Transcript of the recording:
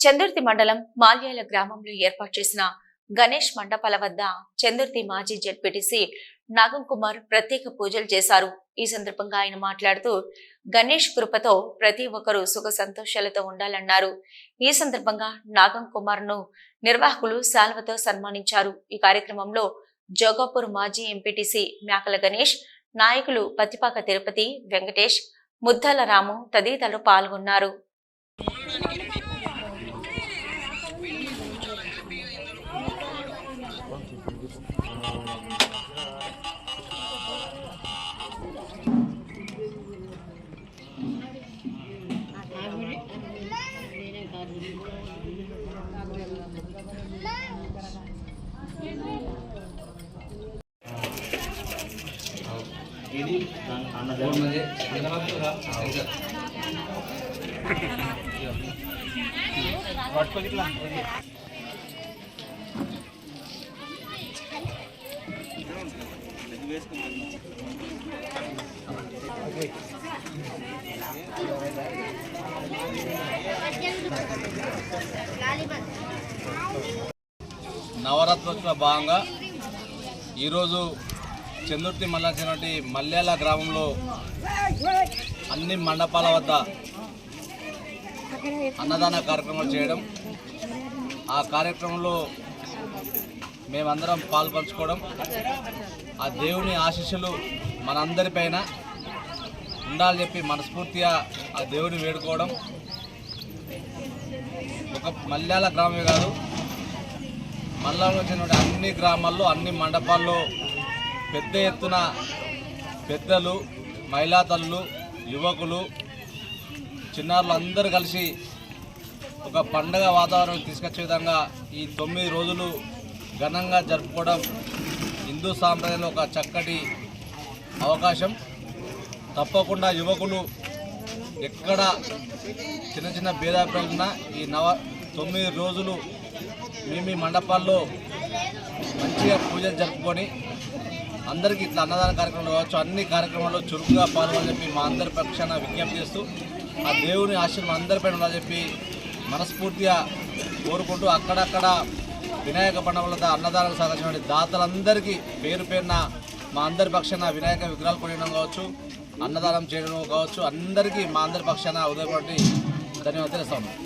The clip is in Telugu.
చందుర్తి మండలం మాల్యాల గ్రామంలో ఏర్పాటు చేసిన గణేష్ మండపాల వద్ద చందుర్తి మాజీ జడ్పీటీసీ నాగం కుమార్ ప్రత్యేక పూజలు చేశారు. ఈ సందర్భంగా ఆయన మాట్లాడుతూ గణేష్ కృపతో ప్రతి ఒక్కరూ సుఖ సంతోషాలతో ఉండాలన్నారు. ఈ సందర్భంగా నాగం కుమార్ను నిర్వాహకులు శాల్వతో సన్మానించారు. ఈ కార్యక్రమంలో జోగాపూర్ మాజీ ఎంపీటీసీ మేకల గణేష్ నాయకులు పతిపాక తిరుపతి వెంకటేష్ ముద్దాల రాము తదితరులు పాల్గొన్నారు. ఇది నవరాత్రోత్సవ భాగంగా ఈరోజు చందుర్తి మల్లాచినటువంటి మల్యాల గ్రామంలో అన్ని మండపాల వద్ద అన్నదాన కార్యక్రమాలు చేయడం ఆ కార్యక్రమంలో మేమందరం పాల్పంచుకోవడం ఆ దేవుని ఆశీస్సులు మనందరిపైన ఉండాలని చెప్పి మనస్ఫూర్తిగా ఆ దేవుని వేడుకోవడం. ఒక మల్యాల గ్రామమే కాదు మండలంలో వచ్చినటువంటి అన్ని గ్రామాల్లో అన్ని మండపాల్లో పెద్ద ఎత్తున పెద్దలు మహిళా తల్లులు యువకులు చిన్నారులు అందరూ కలిసి ఒక పండగ వాతావరణం తీసుకొచ్చే విధంగా ఈ తొమ్మిది రోజులు ఘనంగా జరుపుకోవడం హిందూ సాంప్రదాయంలో ఒక చక్కటి అవకాశం. తప్పకుండా యువకులు ఎక్కడ చిన్న చిన్న భేదాభిప్రాయాలు ఈ నవ తొమ్మిది రోజులు మీ మీ మండపాల్లో మంచిగా పూజలు జరుపుకొని అందరికీ ఇట్లా అన్నదాన కార్యక్రమాలు కావచ్చు అన్ని కార్యక్రమాల్లో చురుకుగా పాల్గొని చెప్పి మా అందరి పక్షాన విజ్ఞప్తి చేస్తూ ఆ దేవుని ఆశీర్వాదం అందరిపైన ఉండాలని చెప్పి మనస్ఫూర్తిగా కోరుకుంటూ అక్కడక్కడ వినాయక పండుగల అన్నదానం సాగించిన దాతలందరికీ పేరు పేరున మా అందరి పక్షాన వినాయక విగ్రహాలు కొనడం కావచ్చు అన్నదానం చేయడం కావచ్చు అందరికీ మా అందరి పక్షాన ఉదయపడి ధన్యవాదాలు ఇస్తాము